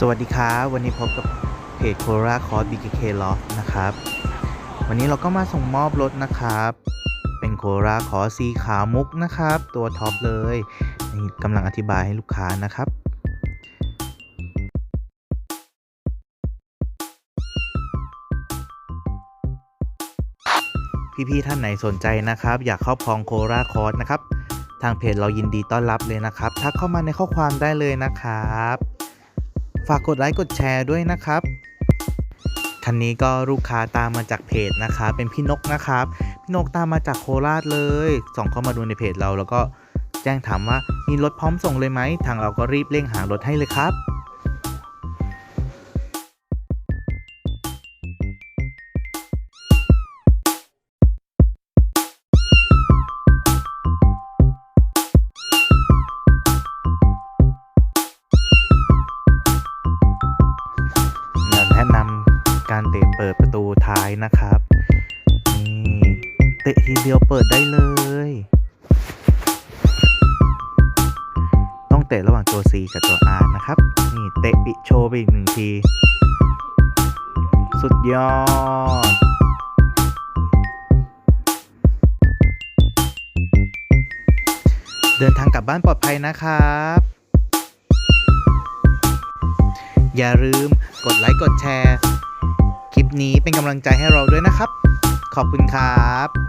สวัสดีครับวันนี้พบกับเพจโคราคอร์ BKK Loft นะครับ วันนี้เราก็มาส่งมอบรถนะครับ เป็นโคราคอร์สีขาวมุกนะครับ ตัวท็อปเลยกำลังอธิบายให้ลูกค้านะครับพี่ๆท่านไหนสนใจนะครับ อยากครอบครองโคราคอร์นะครับ ทางเพจเรายินดีต้อนรับเลยนะครับ ทักเข้ามาในข้อความได้เลยนะครับ ฝากกดไลค์กดแชร์ด้วยนะครับ คันนี้ก็ลูกค้าตามมาจากเพจนะครับเป็นพี่นกนะครับ พี่นกตามมาจากโคราชเลย ส่งเข้ามาดูในเพจเราแล้วก็แจ้งถามว่ามีรถพร้อมส่งเลยไหม ทางเราก็รีบเร่งหารถให้เลยครับ การเตะเปิดประตูท้ายนะครับนี่เตะทีเดียวเปิดได้เลย ต้องเตะระหว่างตัว C กับตัว R นะครับนี่เตะปิโชว์ไปอีกหนึ่งที สุดยอดเดินทางกลับบ้านปลอดภัยนะครับ อย่าลืมกดไลค์ กดแชร์ ลิปนี้เป็นกำลังใจให้เราด้วยนะครับ ขอบคุณครับ